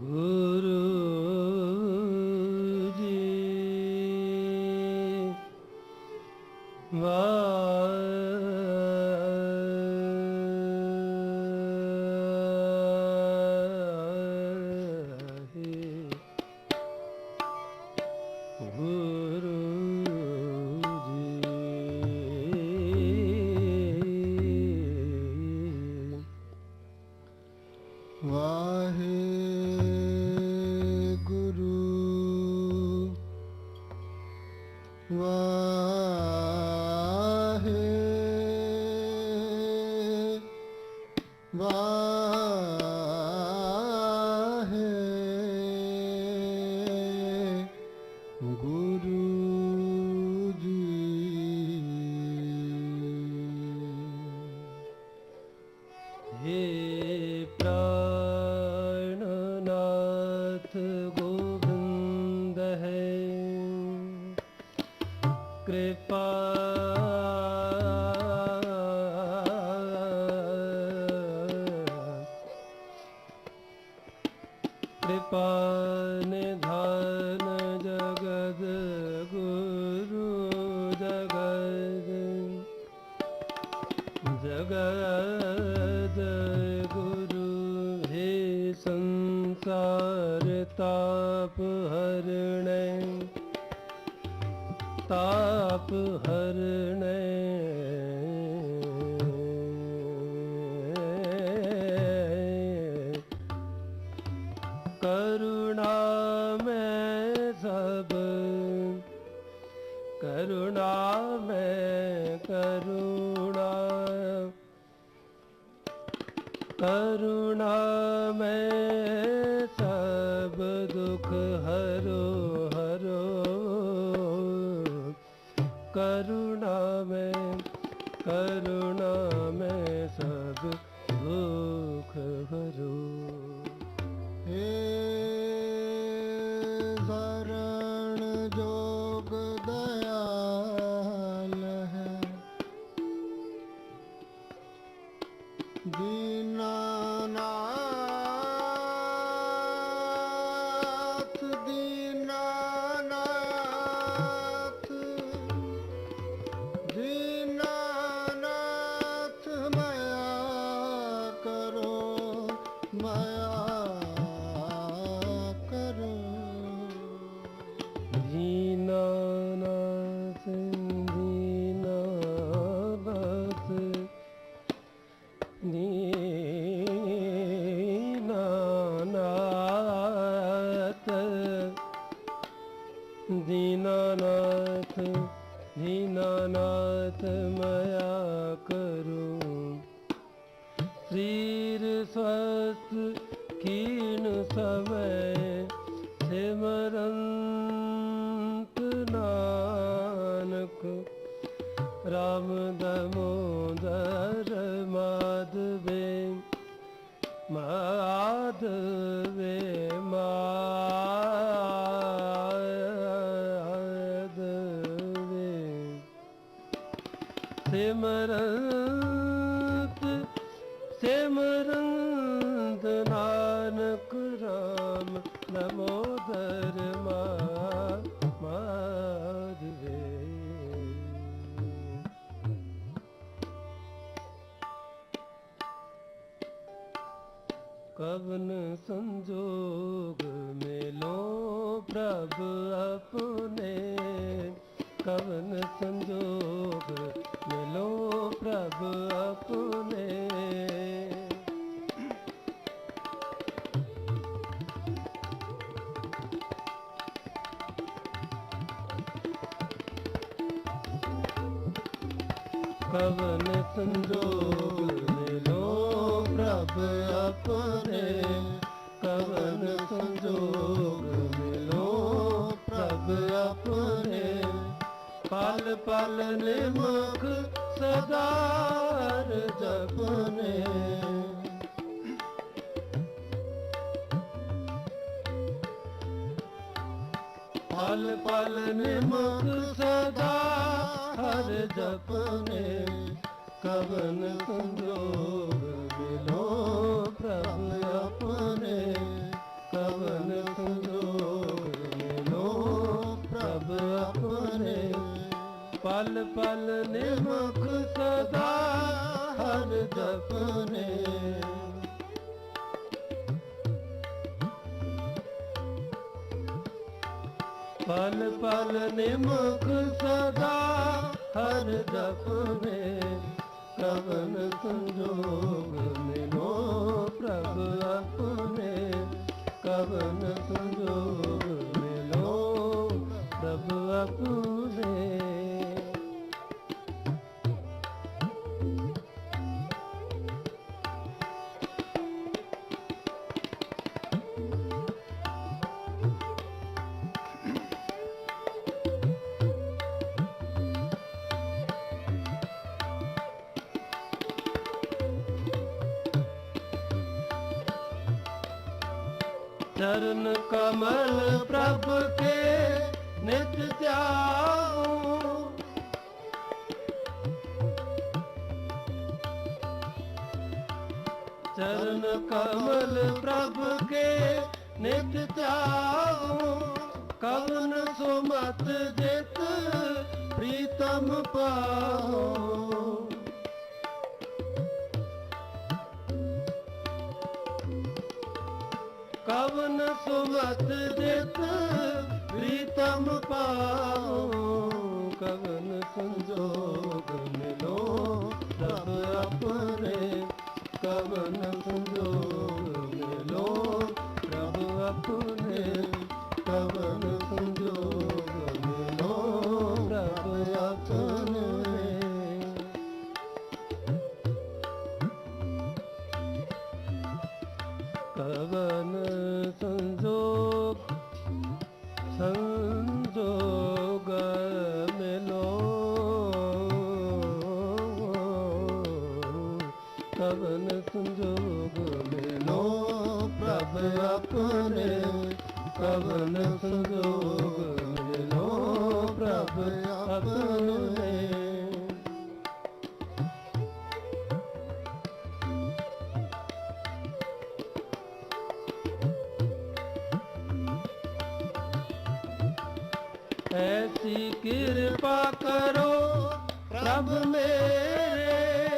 ਗੁਰੂ ਕਿਰਪਾ ਨਿਧਾਨ ਜਗਤ ਗੁਰੂ ਜਗਤ ਜਗਤ ਗੁਰੂ ਹੈ ਸੰਸਾਰ ਤਾਪ ਹਰਣੈ ਤਾਪ ਹਰਣੈ करुणा में करुणा करुणा में सब दुख हरो हरो करुणा में करुणा में सब दुख हरो हे মদিনা ਨਾਥ ਹੀਨਾਨਾਥ ਮਇਆ ਕਰੋ। ਸਰੀਰ ਸਵਸਥ ਕੀਨ ਸਮੈ ਸਿਮਰੰਤ ਨਾਨਕ। ਰਾਮ ਦਮੋਦਰ ਮਾਦਵੇ ਮਾਦਵੇ ਦਮੋਦਰ ਮਾ ਮਾਦਵੇ ਕਵਨ ਸੰਜੋਗ ਮੇਲੋ ਪ੍ਰਭ ਆਪਣੇ ਕਵਨ ਸੰਜੋਗ ਮੇਲੋ ਪ੍ਰਭ ਪਵਨ ਸੰਜੋਗ ਮਿਲੋ ਪ੍ਰਭ ਆਪਣੇ। ਕਵਨ ਸੰਜੋਗ ਮਿਲੋ ਪ੍ਰਭ ਆਪਣੇ। ਪਲ ਪਲ ਨੇ ਨਿਮਖ ਸਦਾਰ ਜਪਨੇ। ਪਲ ਪਲ ਨੇ ਨਿਮਖ ਸਦਾ ਹਰ ਜਪਨੇ, ਕਵਨ ਸੰਜੋਗ ਮਿਲੋ ਪ੍ਰਭ ਆਪਣੇ। ਕਵਨ ਸੰਜੋਗ ਮਿਲੋ ਪ੍ਰਭ ਆਪਣੇ। ਪਲ ਪਲ ਨਿਮਖ ਸਦਾ ਹਰ ਜਪਨੇ। ਪਲ ਪਲ ਨਿਮਖ ਸਦਾ ਹਰ ਜਪਨੇ ਕਵਨ ਸੰਜੋਗ ਮਿਲੋ ਪ੍ਰਭ ਆਪਣੇ। ਕਵਨ ਸੰਜੋਗ ਮਿਲੋ ਪ੍ਰਭ ਆਪਣੇ। ਚਰਨ ਕਮਲ ਪ੍ਰਭ ਕੇ ਨਿਤ ਧਿਆਉ। ਚਰਨ ਕਮਲ ਪ੍ਰਭ ਕੇ ਨਿਤ ਧਿਆਉ। ਕਵਨ ਸੁਮਤ ਜਿਤ ਪ੍ਰੀਤਮ ਪਾਉ। ਕਵਨ ਸੁਮਤ ਜਿਤ, ਪ੍ਰੀਤਮ ਪਾਉ ਕਵਨ ਸੰਜੋਗ ਮਿਲੋ ਸਭ ਆਪਣੇ ਕਵਨ ਸੰਜੋਗ ਮਿਲੋ ਪ੍ਰਭ ਆਪਣੇ ਕਵਨ ਸੰਜੋਗ ਮਿਲੋ ਪ੍ਰਭ ਆਪਣੇ ਕਵਨ ਸੰਜੋਗ ਸੰਜੋਗ ਮਿਲੋ। ਕਵਨ ਸੰਜੋਗ ਮਿਲੋ ਪ੍ਰਭ ਆਪਣੇ। ਕਵਨ ਸੰਜੋਗ ਮਿਲੋ ਪ੍ਰਭ ਆਪਣੇ। ਐਸੀ ਕਿਰਪਾ ਕਰੋ ਪ੍ਰਭ ਮੇਰੇ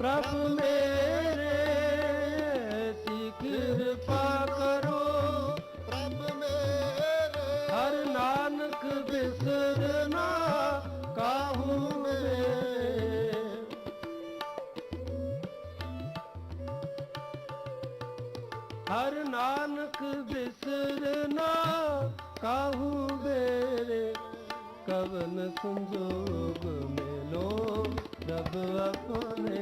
ਪ੍ਰਭ ਮੇਰੇ ਐਸੀ ਕਿਰਪਾ ਕਰੋ। ਪ੍ਰਭ ਮੇਰੇ। ਹਰ ਨਾਨਕ ਬਿਸਰਨਾ ਕਾਹੂ ਮੇਰੇ। ਹਰ ਨਾਨਕ ਬਿਸਰਨਾ ਕਾਹੂ ਬੇਰੇ ਕਵਨ ਸੰਜੋਗ ਮਿਲੋ। ਰਬ ਆਪਣੇ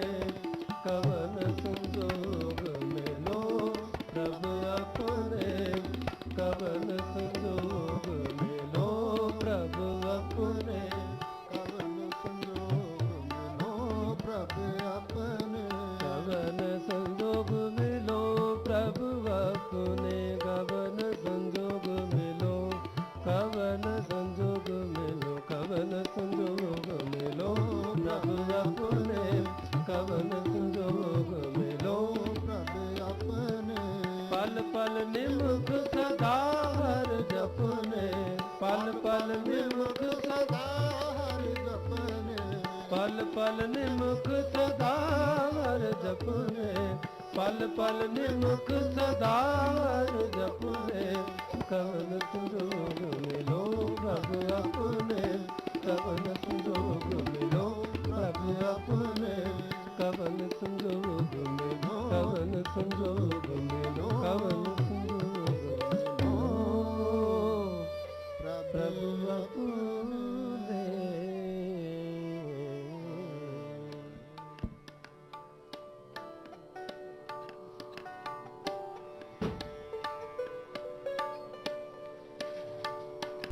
ਪਲ ਪਲ ਨਿਮਖ ਸਦਾ ਜਪਨੇ ਪਲ ਪਲ ਨਿਮਖ ਸਦਾ ਹਰ ਜਪਨੇ ਕਵਨ ਸੰਜੋਗ ਮਿਲੋ ਪ੍ਰਭ